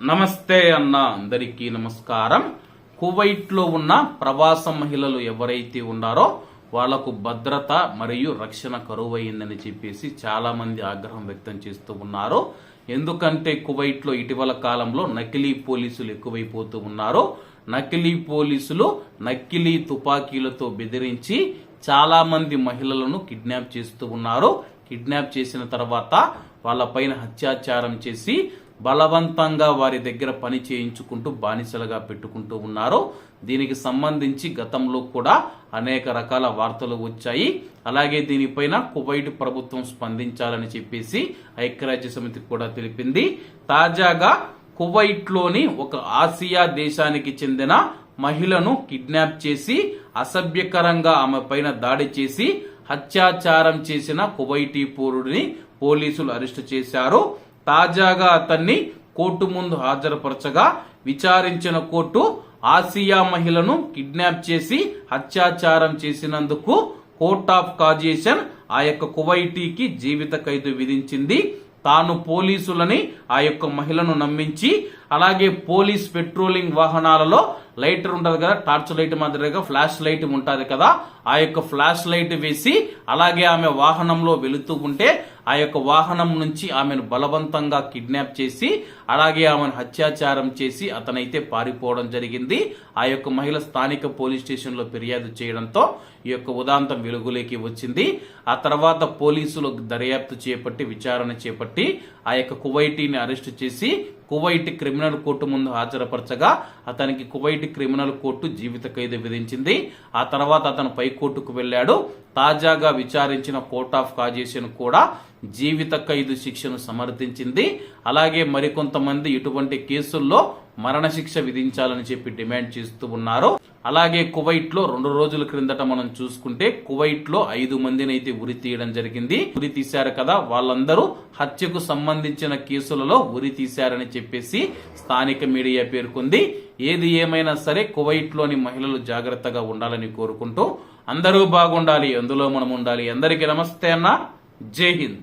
నమస్తే అన్న అందరికీ నమస్కారం. కువైట్లో ఉన్న ప్రవాస మహిళలు ఎవరైతే ఉన్నారో వాళ్ళకు భద్రత మరియు రక్షణ కరువైందని చెప్పేసి చాలా మంది ఆగ్రహం వ్యక్తం చేస్తూ ఉన్నారు. ఎందుకంటే కువైట్లో ఇటీవల కాలంలో నకిలీ పోలీసులు ఎక్కువైపోతూ ఉన్నారు. నకిలీ పోలీసులు నకిలీ తుపాకీలతో బెదిరించి చాలా మంది మహిళలను కిడ్నాప్ చేస్తూ ఉన్నారు. కిడ్నాప్ చేసిన తర్వాత వాళ్ళపైన హత్యాచారం చేసి బలవంతంగా వారి దగ్గర పని చేయించుకుంటూ బానిసలుగా పెట్టుకుంటూ ఉన్నారు దీనికి సంబంధించి గతంలో కూడా అనేక రకాల వార్తలు వచ్చాయి. అలాగే దీనిపైన కువైట్ ప్రభుత్వం స్పందించాలని చెప్పేసి ఐక్యరాజ్య సమితి కూడా తెలిపింది. తాజాగా కువైట్లోని ఒక ఆసియా దేశానికి చెందిన మహిళను కిడ్నాప్ చేసి అసభ్యకరంగా ఆమె పైన దాడి చేసి హత్యాచారం చేసిన కువైటీ పౌరుడిని పోలీసులు అరెస్టు చేశారు. తాజాగా అతన్ని కోర్టు ముందు హాజరుపరచగా విచారించిన కోర్టు ఆసియా మహిళను కిడ్నాప్ చేసి అత్యాచారం చేసినందుకు కోర్ట్ ఆఫ్ కాజేషన్ ఆ యొక్క కువైటీకి జీవిత ఖైదు విధించింది. తాను పోలీసులని ఆ యొక్క మహిళను నమ్మించి అలాగే పోలీస్ పెట్రోలింగ్ వాహనాలలో లైటర్ ఉంటుంది కదా టార్చ్ లైట్ మాదిరిగా ఫ్లాష్ లైట్ ఉంటుంది కదా ఆ యొక్క ఫ్లాష్ లైట్ వేసి అలాగే ఆమె వాహనంలో వెళుతూ ఉంటే ఆ యొక్క వాహనం నుంచి ఆమెను బలవంతంగా కిడ్నాప్ చేసి అలాగే ఆమెను హత్యాచారం చేసి అతనైతే పారిపోవడం జరిగింది. ఆ యొక్క మహిళ స్థానిక పోలీస్ స్టేషన్లో ఫిర్యాదు చేయడంతో ఈ యొక్క ఉదాంతం వెలుగులోకి వచ్చింది. ఆ తర్వాత పోలీసులు దర్యాప్తు చేపట్టి విచారణ చేపట్టి ఆ యొక్క కువైటీని అరెస్టు చేసి కువైట్ క్రిమినల్ కోర్టు ముందు హాజరుపరచగా అతనికి కువైట్ క్రిమినల్ కోర్టు జీవిత ఖైదు విధించింది. ఆ తర్వాత అతను పై కోర్టుకు వెళ్ళాడు. తాజాగా విచారించిన కోర్ట్ ఆఫ్ కాజేషన్ కూడా జీవిత ఖైదు శిక్షను సమర్థించింది. అలాగే మరికొంతమంది ఇటువంటి కేసుల్లో మరణశిక్ష విధించాలని చెప్పి డిమాండ్ చేస్తూ ఉన్నారు అలాగే కువైట్లో రెండు రోజుల క్రిందట మనం చూసుకుంటే కువైట్లో ఐదు మందిని అయితే ఉరి తీయడం జరిగింది. ఉరి తీశారు కదా వాళ్ళందరూ హత్యకు సంబంధించిన కేసులలో ఉరి తీశారని చెప్పేసి స్థానిక మీడియా పేర్కొంది. ఏది ఏమైనా సరే కువైట్లోని మహిళలు జాగ్రత్తగా ఉండాలని కోరుకుంటూ అందరూ బాగుండాలి అందులో మనం ఉండాలి. అందరికీ నమస్తే అన్న. జై హింద్.